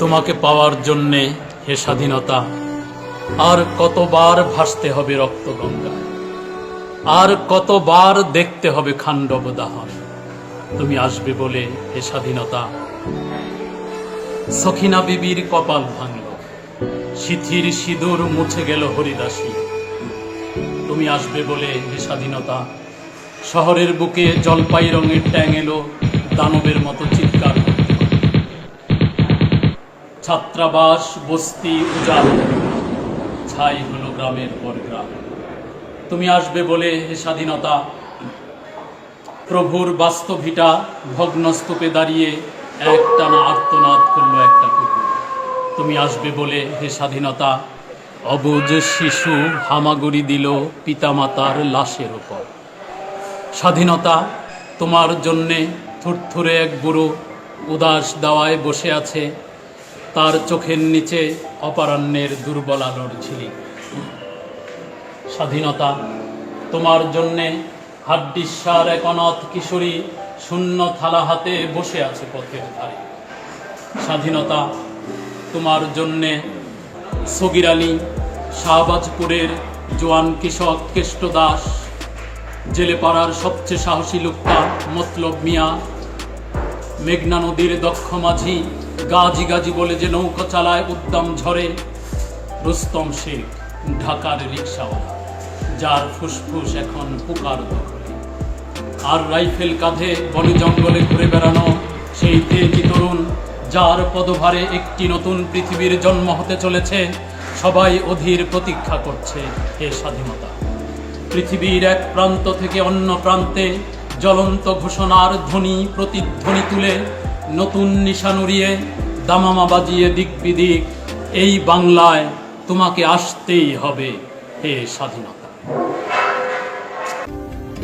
তোমাকে পাওয়ার জন্যে হে স্বাধীনতা, আর কতবার ভাসতে হবে রক্ত গঙ্গায় আর কতবার দেখতে হবে খান্ডব দাহন? তুমি আসবে বলে হে স্বাধীনতা, সখিনা বিবির কপাল ভাঙল, সিথির সিঁদুর মুছে গেল হরিদাসী। তুমি আসবে বলে হে স্বাধীনতা শহরের বুকে জলপাই রঙের ট্যাং এলো দানবের মতো চিৎকার। ছাত্রাবাস, বস্তি, উজাড়। ছাই হলো গ্রামের পর গ্রাম। তুমি আসবে বলে হে স্বাধীনতা। প্রভুর বাস্তভিটা ভগ্নস্তূপে দাঁড়িয়ে একটানা আর্তনাদ করল একটা কুকুর। তুমি আসবে বলে হে স্বাধীনতা, অবুজ শিশু হামাগুড়ি দিল পিতামাতার লাশের ওপর। স্বাধীনতা তোমার জন্যে থুরথুরে এক বুড়ো উদাস দাওয়ায় বসে আছে। তার চোখের নিচে অপারণ্যের দুর্বল আলোর ঝিলিক স্বাধীনতা তোমার জন্যে হাড্ডিসার এক অনাথ কিশোরী শূন্য থালা হাতে বসে আছে পথের ধারে। স্বাধীনতা তোমার জন্যে সগির আলী, শাহবাজপুরের জোয়ান কৃষক কেষ্ট দাস। জেলেপাড়ার সবচেয়ে সাহসী লোকটা মতলব মিয়া। মেঘনা নদীর দক্ষ মাঝি, গাজি গাজি বলে যে নৌকা চালায় উদ্দাম ঝরে রুস্তম শেখ, ঢাকার রিক্সাওয়ালা, যার ফুসফুস এখন পুকার আর রাইফেল কাঁধে বনে জঙ্গলে ঘুরে বেড়ানো সেই তেজি তরুণ, যার পদভারে একটি নতুন পৃথিবীর জন্ম হতে চলেছে, সবাই অধীর প্রতীক্ষা করছে এ স্বাধীনতা। পৃথিবীর এক প্রান্ত থেকে অন্য প্রান্তে জ্বলন্ত ঘোষণার ধ্বনি প্রতিধ্বনি তুলে নতুন নিশান উড়িয়ে দামামা বাজিয়ে দিক বিদিক এই বাংলায় তোমাকে আসতেই হবে হে স্বাধীনতা।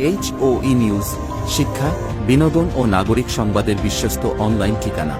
এইচ ও ই নিউজ শিক্ষা, বিনোদন ও নাগরিক সংবাদের বিশ্বস্ত অনলাইন ঠিকানা।